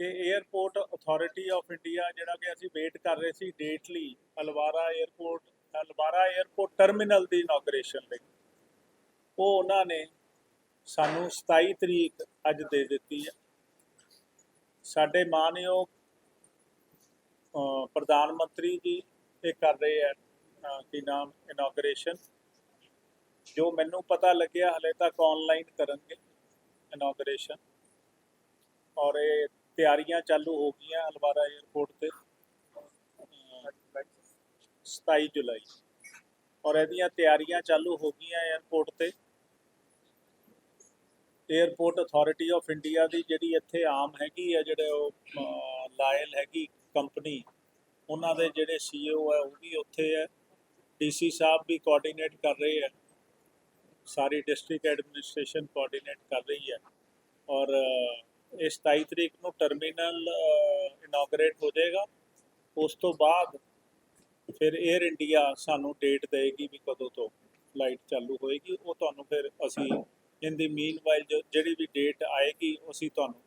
ਕਿ airport authority of India ਜਿਹੜਾ ਕਿ ਅਸੀਂ ਵੇਟ ਕਰ ਰਹੇ ਸੀ ਡੇਟ ਲਈ Halwara airport Halwara airport terminal ਦੀ ਇਨੋਗਰੇਸ਼ਨ ਲਈ। ਉਹ ਉਹਨਾਂ ਨੇ ਸਾਨੂੰ 27 ਤਰੀਕ ਅੱਜ ਦੇ ਦਿੱਤੀ ਹੈ। ਸਾਡੇ ਮਾਨਯੋਗ ਪ੍ਰਧਾਨ ਮੰਤਰੀ ਜੀ ਇਹ ਕਰ ਰਹੇ ਹੈ ਕੀ ਨਾਮ ਇਨੋਗਰੇਸ਼ਨ ਜੋ ਮੈਨੂੰ ਪਤਾ ਲੱਗਿਆ ਹਲੇ ਤੱਕ ਆਨਲਾਈਨ ਕਰਨਗੇ ਇਨੋਗਰੇਸ਼ਨ ਔਰ ਇਹ ਤਿਆਰੀਆਂ ਚਾਲੂ ਹੋ ਗਈਆਂ ਅਲਵਾਰਾ 에ਅਰਪੋਰਟ ਤੇ 27 ਜੁਲਾਈ। ਔਰ ਇਹਦੀਆਂ ਤਿਆਰੀਆਂ ਚਾਲੂ ਹੋ ਗਈਆਂ 에ਅਰਪੋਰਟ ਤੇ। 에ਅਰਪੋਰਟ ਅਥਾਰਟੀ ਆਫ ਇੰਡੀਆ ਦੀ ਜਿਹੜੀ ਇੱਥੇ ਆਮ ਹੈਗੀ ਹੈ ਜਿਹੜੇ ਉਹ ਲਾਇਲ ਹੈਗੀ ਕੰਪਨੀ ਉਹਨਾਂ ਦੇ ਜਿਹੜੇ ਸੀਈਓ ਹੈ ਉਹ ਵੀ ਉੱਥੇ ਹੈ ਡੀਸੀ ਸਾਹਿਬ ਵੀ ਕੋਆਰਡੀਨੇਟ ਕਰ ਰਹੇ ਹੈ ਸਾਰੀ ਡਿਸਟ੍ਰਿਕਟ ਐਡਮਿਨਿਸਟ੍ਰੇਸ਼ਨ ਕੋਆਰਡੀਨੇਟ ਕਰ ਰਹੀ ਹੈ ਔਰ ਇਹ 27 ਤਰੀਕ ਨੂੰ ਟਰਮੀਨਲ ਇਨੋਗਰੇਟ ਹੋ ਜਾਏਗਾ। ਉਸ ਤੋਂ ਬਾਅਦ ਫਿਰ 에ਅਰ ਇੰਡੀਆ ਸਾਨੂੰ ਡੇਟ ਦੇਗੀ ਵੀ ਕਦੋਂ ਤੋਂ ਫਲਾਈਟ ਚਾਲੂ ਹੋਏਗੀ। ਉਹ ਤੁਹਾਨੂੰ ਫਿਰ ਅਸੀਂ ਇਨ ਦੀ ਮੀਨ ਵਾਈਲ ਜਿਹੜੀ ਵੀ ਡੇਟ ਆਏਗੀ ਅਸੀਂ ਤੁਹਾਨੂੰ